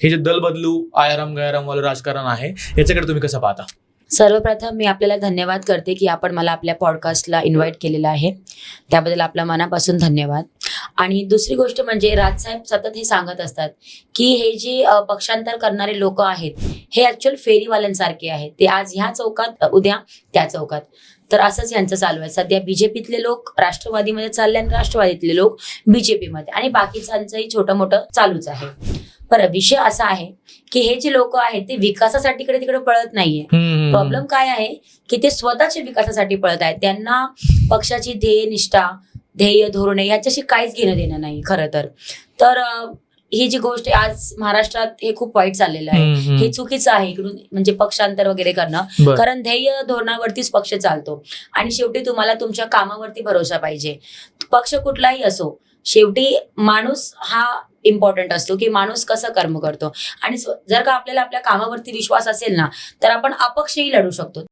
हे जे दल बदलू आयाराम गयाराम वालं राजकारण आहे याच्याकडे तुम्ही कसं पाहता? सर्वप्रथम मी आपल्याला धन्यवाद करते की आपण मला आपल्या पॉडकास्टला इन्व्हाइट केलेलं आहे. त्याबद्दल आपल्या मनापासून धन्यवाद. आणि दुसरी गोष्ट म्हणजे राजसाहेब सतत हे सांगत असतात की हे जे पक्षांतर करणारे लोक आहेत हे ॲक्च्युअल फेरीवाल्यांसारखे आहेत. ते आज ह्या चौकात उद्या त्या चौकात. तर असंच यांचं चालू आहे. सध्या बीजेपीतले लोक राष्ट्रवादीमध्ये चालले आणि राष्ट्रवादीतले लोक बीजेपीमध्ये. आणि बाकीच्यांचंही छोटं मोठं चालूच आहे. बरं विषय असा आहे की हे जे लोक आहेत ते विकासासाठी इकडे तिकडे पळत नाहीये. प्रॉब्लेम काय आहे की ते स्वतःच्या विकासासाठी पळत आहेत. त्यांना पक्षाची ध्येय निष्ठा ध्येय धोरणे याच्याशी काहीच घेणं देणं नाही खरं तर. ही जी गोष्ट आज महाराष्ट्रात हे खूप वाईट चाललेलं आहे. हे चुकीचं आहे इकडून म्हणजे पक्षांतर वगैरे करणं. कारण ध्येय धोरणावरतीच पक्ष चालतो. आणि शेवटी तुम्हाला तुमच्या कामावरती भरोसा पाहिजे. पक्ष कुठलाही असो शेवटी माणूस हा इम्पॉर्टंट असतो की माणूस कसं कर्म करतो. आणि जर का आपल्याला आपल्या कामावरती विश्वास असेल ना तर आपण अपक्षही लढू शकतो.